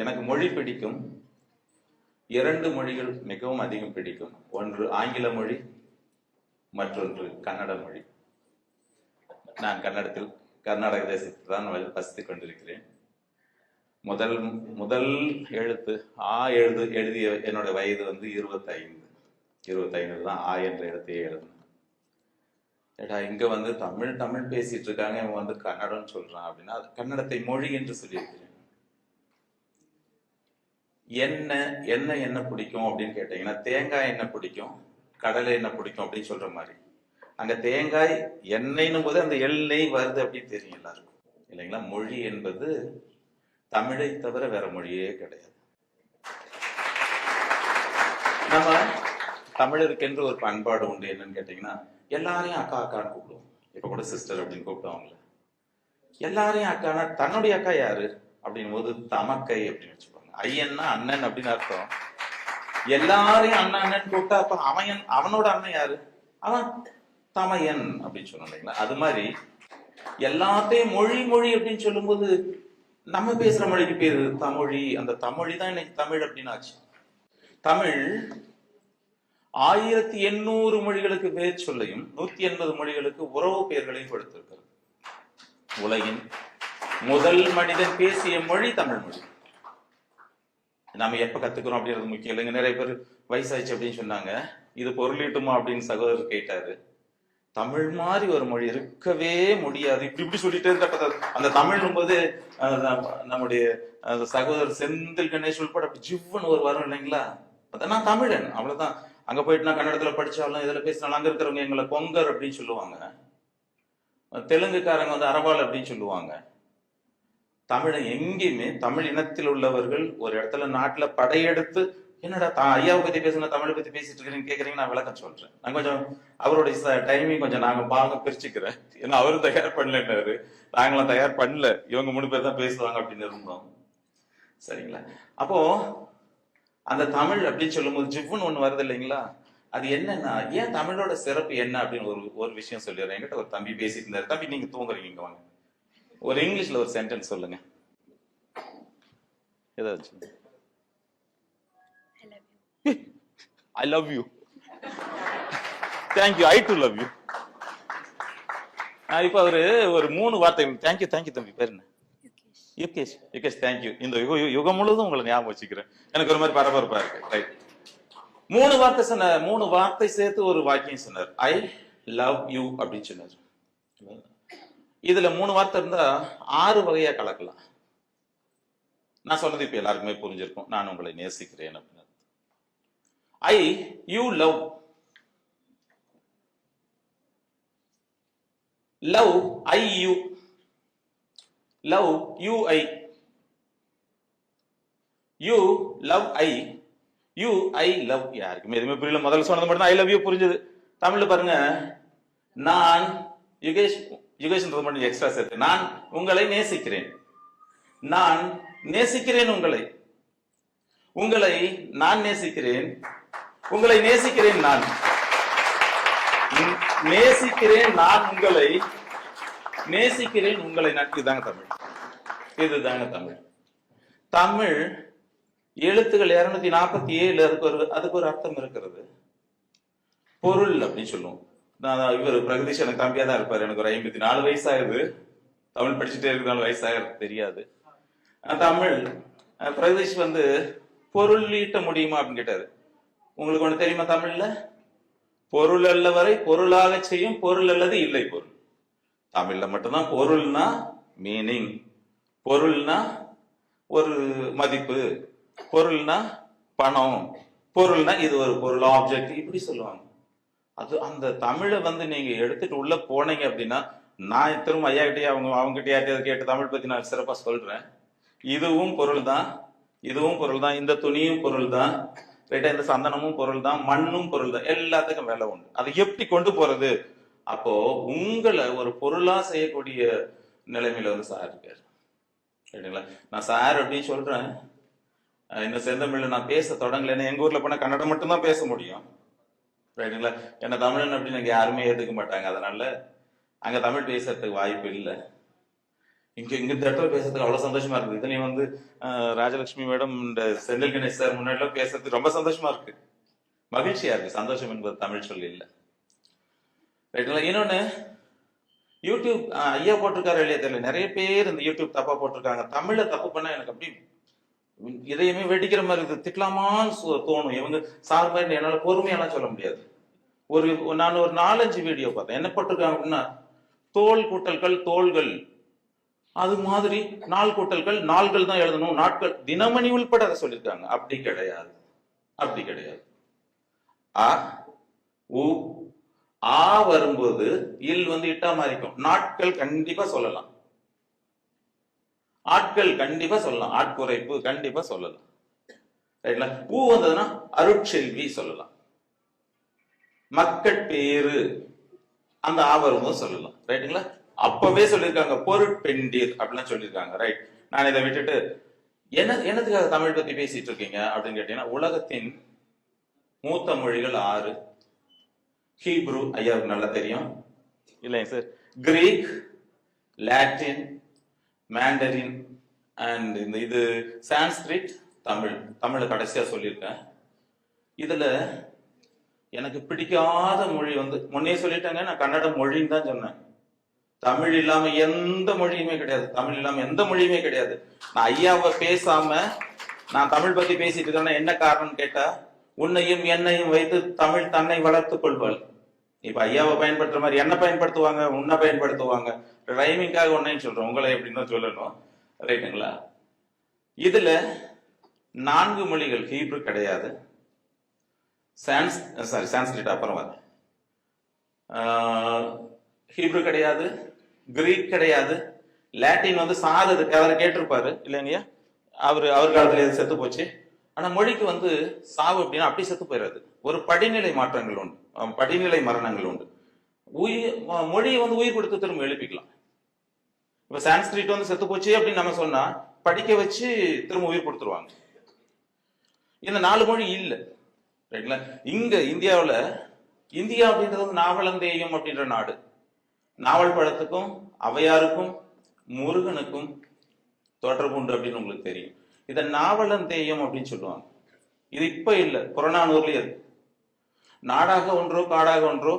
எனக்கு மொழி பிடிக்கும். இரண்டு மொழிகள் மிகவும் அதிகம் பிடிக்கும். ஒன்று ஆங்கில மொழி மற்றொன்று கன்னட மொழி. நான் கன்னடத்தில் கர்நாடக தேசத்தில் தான் வசித்து வசித்துக் கொண்டிருக்கிறேன். முதல் முதல் எழுத்து ஆ எழுது எழுதிய என்னோட வயது வந்து இருபத்தைந்து. இருபத்தைந்து தான் ஆ என்ற எழுத்தையே எழுதினேன். ஏடா இங்க வந்து தமிழ் தமிழ் பேசிட்டு இருக்காங்க இவன் வந்து கன்னடம் சொல்றான் அப்படின்னா கன்னடத்தை மொழி என்று சொல்லியிருக்கிறேன். என்ன என்ன என்ன பிடிக்கும் அப்படின்னு கேட்டீங்கன்னா தேங்காய் என்ன பிடிக்கும் கடலை என்ன பிடிக்கும் அப்படின்னு சொல்ற மாதிரி. அங்க தேங்காய் எண்ணெய்னும் போது அந்த எண்ணெய் வருது அப்படின்னு தெரியும் எல்லாருக்கும். இல்லைங்களா? மொழி என்பது தமிழை தவிர வேற மொழியே கிடையாது. நம்ம தமிழருக்கென்று ஒரு பண்பாடு உண்டு என்னன்னு கேட்டீங்கன்னா எல்லாரையும் அக்கா அக்கான்னு கூப்பிடுவோம். இப்ப கூட சிஸ்டர் அப்படின்னு கூப்பிடுவாங்கல்ல. எல்லாரையும் அக்கானா தன்னுடைய அக்கா யாரு? அப்படின் போது தமக்கை அப்படின்னு வச்சுக்கோங்க ஐயன்னா அண்ணன் அப்படின்னு அர்த்தம். எல்லாரையும் அண்ணன் அண்ணன் கூப்பிட்டா அப்ப அவன் அவனோட அண்ணன் யாரு? அவன் தமையன் அப்படின்னு சொன்னோம் இல்லைங்களா? அது மாதிரி எல்லாத்தையும் மொழி மொழி அப்படின்னு சொல்லும்போது நம்ம பேசுற மொழிக்கு பேரு தமிழி. அந்த தமிழி தான் இன்னைக்கு தமிழ் அப்படின்னு ஆச்சு. தமிழ் ஆயிரத்தி எண்ணூறு மொழிகளுக்கு பேர் சொல்லையும் நூத்தி எண்பது மொழிகளுக்கு உறவு பெயர்களையும் கொடுத்திருக்கிறது. உலகின் முதல் மனிதன் பேசிய மொழி தமிழ் மொழி. நம்ம எப்ப கத்துக்கிறோம் அப்படின்றது முக்கியம் இல்லைங்க. நிறைய பேர் வயசாயிடுச்சு அப்படின்னு சொன்னாங்க. இது பொருளீட்டுமா அப்படின்னு சகோதரர் கேட்டாரு. தமிழ் மாதிரி ஒரு மொழி இருக்கவே முடியாது. இப்படி இப்படி சொல்லிட்டே இருந்த அந்த தமிழ் போது நம்முடைய சகோதரர் செந்தில் கணேஷ் உட்பட அப்படி ஒரு வரும் இல்லைங்களா? நான் தமிழன். அவ்வளவுதான். அங்க போயிட்டு நான் கன்னடத்துல படிச்சாலும் இதுல பேசினாலும் அங்க இருக்கிறவங்க எங்களை கொங்கர் அப்படின்னு சொல்லுவாங்க. தெலுங்குக்காரங்க வந்து அரவாள் அப்படின்னு சொல்லுவாங்க. தமிழை எங்கேயுமே தமிழ் இனத்தில் உள்ளவர்கள் ஒரு இடத்துல நாட்டுல படையெடுத்து என்னடா தா ஐயாவை பத்தி பேசுனா தமிழை பத்தி பேசிட்டு இருக்கிறீங்கன்னு கேக்குறீங்க நான் விளக்கம் சொல்றேன். நான் கொஞ்சம் அவருடைய டைமிங் கொஞ்சம் நாங்க பாக பிரிச்சுக்கிறேன். ஏன்னா அவரும் தயார் பண்ணலன்னாரு. நாங்களாம் தயார் பண்ணல. இவங்க மூணு பேர் தான் பேசுவாங்க அப்படின்னு இருந்தோம். சரிங்களா? அப்போ அந்த தமிழ் அப்படின்னு சொல்லும்போது ஜிவ்வுன்னு ஒண்ணு வருது இல்லைங்களா? அது என்னன்னா ஏன் தமிழோட சிறப்பு என்ன அப்படின்னு ஒரு ஒரு விஷயம் சொல்லிடுறேன். என்கிட்ட ஒரு தம்பி பேசிட்டு இருந்தாரு. தம்பி நீங்க தூங்குறீங்க இங்க வாங்க. ஒரு இங்கிலீஷ்ல ஒரு சென்டென்ஸ் சொல்லுங்க. ஏதாச்சும். I love you thank you I do love you இப்போ அவரு ஒரு மூணு வார்த்தை தேங்க்யூ தேங்க்யூ தம்பி. பேர் என்ன? யுகேஷ். யுகேஷ். தேங்க்யூ இந்த யுக யுகம் முழுதும் உங்களை ஞாபகம் வச்சுக்கிறேன். எனக்கு ஒரு மாதிரி பரபரப்பா இருக்கு. ரைட் மூணு வார்த்தை சொன்னார். மூணு வார்த்தை சேர்த்து ஒரு வாக்கியம் சொன்னார். ஐ லவ் யூ அப்படின்னு சொன்னார். இதுல மூணு வார்த்தை இருந்தா ஆறு வகையா கலக்கலாம். நான் சொன்னது இப்ப எல்லாருக்குமே புரிஞ்சிருக்கும். நான் உங்களை நேசிக்கிறேன் அப்படின்னு. I you love. Love I you. Love you I. You love I. You I love. யாருக்குமே எதுவுமே புரியல. முதல்ல சொன்னது மட்டும் ஐ லவ் யூ புரிஞ்சது. தமிழ்ல பாருங்க. நான் யுகேஷ் யுகேஷன் மட்டும் எக்ஸ்ட்ரா சேர்த்து. நான் உங்களை நேசிக்கிறேன். நான் நேசிக்கிறேன் உங்களை. உங்களை நான் நேசிக்கிறேன். உங்களை நேசிக்கிறேன் நான். நேசிக்கிறேன் நான் உங்களை. நேசிக்கிறேன் உங்களை. நான் இதுதாங்க தமிழ். இதுதாங்க தமிழ். தமிழ் எழுத்துக்கள் இருநூத்தி நாற்பத்தி ஏழு அதுக்கு ஒரு அதுக்கு ஒரு அர்த்தம் இருக்கிறது. பொருள் அப்படின்னு சொல்லுவோம். நான் இவர் பிரகதீஷ் எனக்கு தம்பியா தான் இருப்பார். எனக்கு ஒரு ஐம்பத்தி நாலு வயசாகுது தமிழ் படிச்சுட்டே இருக்கிற வயசாகிறது தெரியாது. தமிழ். பிரகதீஷ் வந்து பொருள் ஈட்ட முடியுமா அப்படின்னு கேட்டாரு. உங்களுக்கு ஒன்று தெரியுமா தமிழ்ல? பொருள் அல்ல வரை பொருளாக செய்யும் பொருள் அல்லது இல்லை பொருள். தமிழ்ல மட்டும்தான் பொருள்னா மீனிங் பொருள்னா ஒரு மதிப்பு. பொருள்னா பணம். பொருள்னா இது ஒரு பொருள். ஆப்ஜெக்ட் இப்படி சொல்லுவாங்க. அது அந்த தமிழை வந்து நீங்க எடுத்துட்டு உள்ள போனீங்க அப்படின்னா நான் திரும்ப ஐயா கிட்டே அவங்க அவங்க கிட்டே கேட்டு தமிழ் பத்தி நான் சிறப்பா சொல்றேன். இதுவும் பொருள் தான் இதுவும் பொருள் தான் இந்த துணியும் பொருள் தான் ரைட்டா இந்த சந்தனமும் பொருள் தான் மண்ணும் பொருள் தான் எல்லாத்துக்கும் வேலை உண்டு. அதை எப்படி கொண்டு போறது? அப்போ உங்களை ஒரு பொருளா செய்யக்கூடிய நிலைமையில வந்து சார் இருக்காரு. ரைட்டுங்களா நான் சார் அப்படின்னு சொல்றேன். இந்த செந்தமிழ்ல நான் பேச தொடங்கலைன்னா எங்க ஊர்ல போனா கன்னடம் மட்டும்தான் பேச முடியும். ரைட்டுங்களா? என்ன தமிழன் அப்படின்னு அங்க யாருமே ஏற்றுக்க மாட்டாங்க. அதனால அங்க தமிழ் பேசுறதுக்கு வாய்ப்பு இல்லை. இங்க இங்க இந்த இடத்துல பேசுறதுக்கு அவ்வளவு சந்தோஷமா இருக்குது. இதுலயும் வந்து ராஜலட்சுமி மேடம் இந்த செந்தில் கணேஷ் சார் முன்னாடி பேசுறதுக்கு ரொம்ப சந்தோஷமா இருக்கு. மகிழ்ச்சியா இருக்கு. சந்தோஷம் என்பது தமிழ் சொல்லி இல்லை. ரைட்டுங்களா? இன்னொன்னு யூடியூப் ஐயா போட்டிருக்காரு இல்லையா தெரியல. நிறைய பேர் இந்த யூடியூப் தப்பா போட்டிருக்காங்க. தமிழ்ல தப்பு பண்ணா எனக்கு அப்படி இதையுமே வெடிக்கிற மாதிரி இருக்குது. திட்டலாமான்னு தோணும். இவங்க சார் மாதிரி என்னால் பொறுமையெல்லாம் சொல்ல முடியாது. ஒரு நான் ஒரு நாலஞ்சு வீடியோ பார்த்தேன். என்ன போட்டிருக்காங்க அப்படின்னா தோல் கூட்டல்கள் தோள்கள். அது மாதிரி நாள் கூட்டல்கள் நாள்கள் தான் எழுதணும். நாட்கள் தினமணி உள்பட அதை சொல்லியிருக்காங்க. அப்படி கிடையாது. அப்படி கிடையாது. அ உ ஆ வரும்போது இல் வந்து இட்டா மாறிக்கும். நாட்கள் கண்டிப்பா சொல்லலாம். ஆட்கள் கண்டிப்பா சொல்லலாம். ஆட்குறைப்பு கண்டிப்பா சொல்லலாம். ரைட்ல பூ வந்ததுன்னா அருட்செல்வி சொல்லலாம். மக்கட்பேறு அந்த ஆவரமும் சொல்லலாம். ரைட்டுங்களா அப்பவே சொல்லியிருக்காங்க பொருட்பெண்டீர் அப்படிலாம் சொல்லியிருக்காங்க. ரைட் நான் இதை விட்டுட்டு என்ன என்னத்துக்காக தமிழ் பத்தி பேசிட்டு இருக்கீங்க அப்படின்னு கேட்டீங்கன்னா உலகத்தின் மூத்த மொழிகள் ஆறு. ஹீப்ரு ஐயாவுக்கு நல்லா தெரியும். இல்லைங்க sir. Greek Latin Mandarin and இந்த இது சான்ஸ்கிரிட் தமிழ் தமிழை கடைசியாக சொல்லியிருக்கேன். இதில் எனக்கு பிடிக்காத மொழி வந்து முன்னே சொல்லிட்டேங்க நான் கன்னட மொழின்னு தான் சொன்னேன். தமிழ் இல்லாம எந்த மொழியுமே கிடையாது. தமிழ் இல்லாம எந்த மொழியுமே கிடையாது. நான் ஐயாவை பேசாம நான் தமிழ் பத்தி பேசிட்டு இருக்கேன்னா என்ன காரணம் கேட்டா உன்னையும் என்னையும் வைத்து தமிழ் தன்னை வளர்த்துக் கொள்வாள். இப்ப ஐயாவை பயன்படுத்துற மாதிரி என்ன பயன்படுத்துவாங்க உன்னை பயன்படுத்துவாங்க. ரைமிங்காக உன்னையும் சொல்றோம் உங்களை எப்படின்னு தான் சொல்லணும். ரைட்டுங்களா? இதுல நான்கு மொழிகள் ஹீப்ரு கிடையாது. சான்ஸ் சாரி சான்ஸ்கிரிட் அப்புறம் வந்து ஹீப்ரு கிடையாது. கிரீக் கிடையாது. லாட்டின் வந்து சார் இருக்கு அவரை கேட்டிருப்பாரு இல்லைங்கய்யா? அவர் அவர் காலத்துல செத்து போச்சு. ஆனா மொழிக்கு வந்து சாவு அப்படின்னா அப்படி செத்து போயிடாது ஒரு படிநிலை மாற்றங்கள் உண்டு. படிநிலை மரணங்கள் உண்டு. உயிர் மொழியை வந்து உயிர் கொடுத்து திரும்ப எழுப்பிக்கலாம். இப்ப சான்ஸ்கிரிட் வந்து செத்து போச்சு அப்படின்னு நம்ம சொன்னா படிக்க வச்சு திரும்ப உயிர் கொடுத்துருவாங்க. இந்த நாலு மொழி இல்ல. ரைட்டுங்களா இங்க இந்தியாவுல இந்தியா அப்படின்றது வந்து நாவலந்தேயம் அப்படின்ற நாடு. நாவல் பழத்துக்கும் அவையாருக்கும் முருகனுக்கும் தொடர்பு உண்டு அப்படின்னு உங்களுக்கு தெரியும். இதை நாவலந்தேயம் அப்படின்னு சொல்லுவாங்க. இது இப்ப இல்லை புறநானூர்லயே இருக்கு. நாடாக ஒன்றோ காடாக ஒன்றோ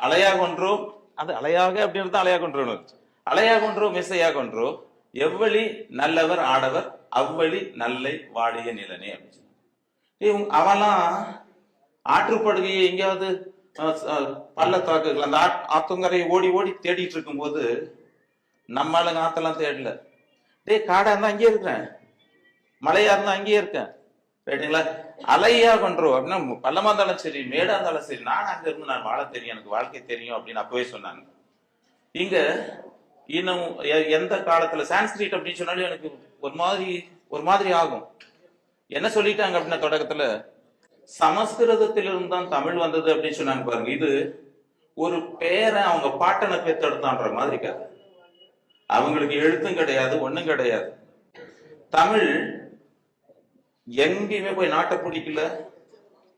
அலையாக ஒன்றோ அது அலையாக அப்படின்றது அலையாக ஒன்றோ அலையாக ஒன்றோ மிசையாக ஒன்றோ எவ்வழி நல்லவர் ஆடவர் அவ்வழி நல்லை வாடிய நிலனே அப்படின்னு அவெல்லாம் ஆற்றுப்படுகையை எங்கேயாவது பள்ளத்தாக்குகள் அந்த ஆத்தங்கரையை ஓடி ஓடி தேடிட்டு இருக்கும்போது நம்ம ஆளுங்க ஆத்தெல்லாம் தேடல. டேய் காடா இருந்தா அங்கேயே இருக்கிறேன் மலையா இருந்தா அங்கேயே இருக்கேன். ரைட்டுங்களா அலையா பண்றோம் அப்படின்னா பள்ளமா இருந்தாலும் சரி மேடா இருந்தாலும் சரி நான் அங்க இருந்து நான் வாழ தெரியும் எனக்கு வாழ்க்கை தெரியும் அப்படின்னு அப்பவே சொன்னாங்க. இங்க இன்னும் எந்த காலத்துல சான்ஸ்கிரிட் அப்படின்னு சொன்னாலும் எனக்கு ஒரு மாதிரி ஒரு மாதிரி ஆகும். என்ன சொல்லிட்டாங்க அப்படின்னா தொடக்கத்துல? சமஸ்கிருதத்திலிருந்து தான் தமிழ் வந்தது அப்படின்னு சொன்னாங்க பாருங்க. இது ஒரு பேரை அவங்க பாட்டனை பெற்றெடுத்தான்ற மாதிரி கதை. அவங்களுக்கு எழுத்தும் கிடையாது ஒன்றும் கிடையாது. தமிழ் எங்கேயுமே போய் நாட்டை பிடிக்கல.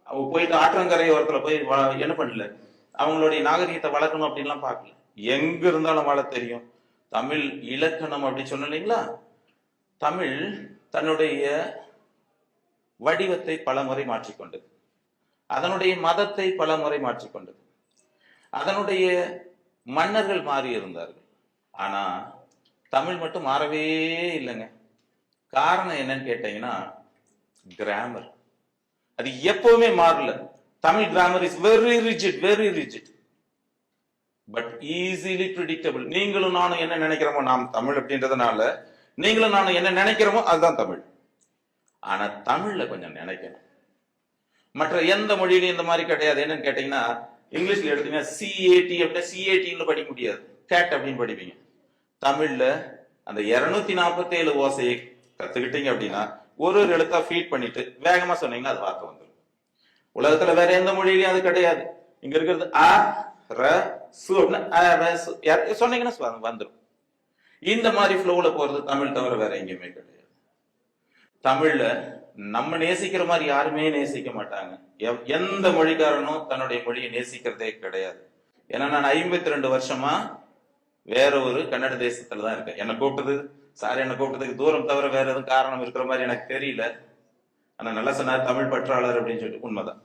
அவங்க போயிட்டு ஆற்றங்கரை ஓரத்துல போய் வ- என்ன பண்ணல? அவங்களுடைய நாகரிகத்தை வளர்க்கணும் அப்படின்லாம் பார்க்கல. எங்க இருந்தாலும் வாழ தெரியும். தமிழ் இலக்கணம் அப்படி சொன்ன இல்லைங்களா? தமிழ் தன்னுடைய வடிவத்தை பல முறை மாற்றிக்கொண்டது. அதனுடைய மதத்தை பல முறை மாற்றிக்கொண்டது. அதனுடைய மன்னர்கள் மாறி இருந்தார்கள். ஆனா தமிழ் மட்டும் மாறவே இல்லைங்க. காரணம் என்னன்னு கேட்டீங்கன்னா கிராமர் அது எப்பவுமே மாறல. Tamil grammar is very rigid very rigid but easily predictable நீங்களும் நானும் என்ன நினைக்கிறோமோ நாம் தமிழ் அப்படின்றதுனால நீங்களும் நானும் என்ன நினைக்கிறோமோ அதுதான் தமிழ். ஆனா தமிழ்ல கொஞ்சம் நினைக்கணும். மற்ற எந்த மொழியிலும் இந்த மாதிரி கிடையாது. என்னன்னு கேட்டீங்கன்னா இங்கிலீஷ்ல எடுத்தீங்கன்னா சிஏடி அப்படின்னா சிஏடின்னு படிக்க முடியாது. கேட் அப்படின்னு படிப்பீங்க. தமிழ்ல அந்த இருநூத்தி நாற்பத்தி ஏழு ஓசையை கத்துக்கிட்டீங்க அப்படின்னா ஒரு ஒரு எழுத்தா ஃபீட் பண்ணிட்டு வேகமா சொன்னீங்கன்னா அது வார்த்தை வந்துடும் உலகத்துல வேற எந்த மொழியிலையும் அது கிடையாது. இங்க இருக்கிறது அ ர சு அப்படின்னா ர, சு. சொன்னீங்கன்னா வந்துடும் இந்த மாதிரி ஃப்ளோவில் போறது தமிழ் தவிர வேற எங்கேயுமே கிடையாது. தமிழ்ல நம்ம நேசிக்கிற மாதிரி யாருமே நேசிக்க மாட்டாங்க. எவ்- எந்த மொழிக்காரனும் தன்னுடைய மொழியை நேசிக்கிறதே கிடையாது. ஏன்னா நான் ஐம்பத்தி ரெண்டு வருஷமா வேற ஒரு கன்னட தேசத்துல தான் இருக்கேன். என்னை கூப்பிட்டது? சார் என்னை கூப்பிட்டதுக்கு தூரம் தவிர வேற எதுவும் காரணம் இருக்கிற மாதிரி எனக்கு தெரியல. ஆனா நல்லா சொன்னார் தமிழ் பற்றாளர் அப்படின்னு சொல்லிட்டு. உண்மைதான்.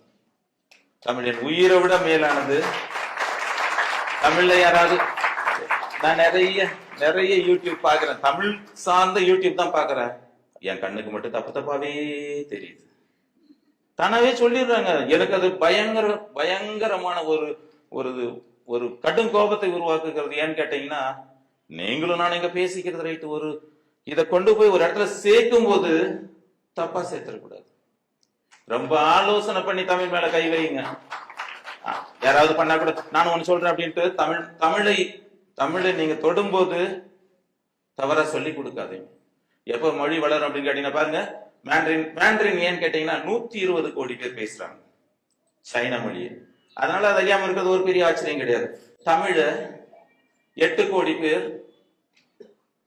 தமிழ் என் உயிரை விட மேலானது தமிழ்ல யாராவது நான் நிறைய நிறைய யூடியூப் பாக்குறேன் தமிழ் சார்ந்த யூடியூப் தான் பாக்குறேன் என் கண்ணுக்கு மட்டும் தப்பு தப்பாவே தெரியுது. தானாவே சொல்லிடுறாங்க. எனக்கு அது பயங்கர பயங்கரமான ஒரு ஒரு ஒரு கடும் கோபத்தை உருவாக்குகிறது. ஏன்னு கேட்டீங்கன்னா நீங்களும் நான் இங்க பேசிக்கிறது ரைட்டு. ஒரு இதை கொண்டு போய் ஒரு இடத்துல சேர்க்கும் போது தப்பா சேர்த்துடக்கூடாது. ரொம்ப ஆலோசனை பண்ணி தமிழ் மேல கை வைங்க. யாராவது பண்ணா கூட நான் ஒன்னு சொல்றேன் அப்படின்ட்டு தமிழ் தமிழை தமிழை நீங்க தொடும்போது தவறா சொல்லி கொடுக்காதீங்க. எப்ப மொழி வளரும் அப்படின்னு கேட்டீங்கன்னா பாருங்க மேண்ட்ரின் மேண்ட்ரின் ஏன்னு கேட்டீங்கன்னா நூத்தி இருபது கோடி பேர் பேசுறாங்க. சைனா மொழியை. அதனால அது அறியாம இருக்கிறது ஒரு பெரிய ஆச்சரியம் கிடையாது. தமிழை எட்டு கோடி பேர்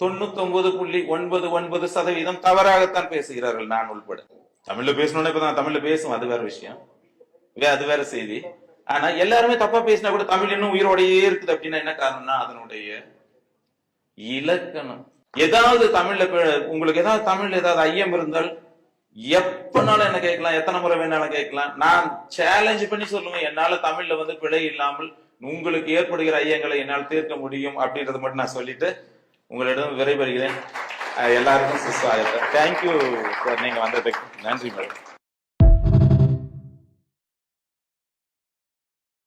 தொண்ணூத்தி புள்ளி ஒன்பது ஒன்பது சதவீதம் தவறாகத்தான் பேசுகிறார்கள் நான் உள்பட. தமிழ்ல பேசணும்னா இப்பதான் தமிழ்ல பேசும் அது வேற விஷயம். வே அது வேற செய்தி. ஆனா எல்லாருமே தப்பா பேசினா கூட தமிழ் இன்னும் உயிரோடையே இருக்குது அப்படின்னா என்ன காரணம்னா அதனுடைய இலக்கணம். ஏதாவது தமிழ்ல உங்களுக்கு ஏதாவது தமிழ்ல ஏதாவது ஐயம் இருந்தால் எப்பனாலும் என்ன கேட்கலாம் எத்தனை முறை வேணாலும் கேட்கலாம். நான் சேலஞ்ச் பண்ணி சொல்லுவேன் என்னால தமிழ்ல வந்து பிழை இல்லாமல் உங்களுக்கு ஏற்படுகிற ஐயங்களை என்னால் தீர்க்க முடியும் அப்படின்றத மட்டும் நான் சொல்லிட்டு உங்களிடம் விரைபெறுகிறேன் எல்லாருக்கும் சுஸ்வாகத்தம் தேங்க்யூ சார் நீங்க வந்ததுக்கு. நன்றி மேடம்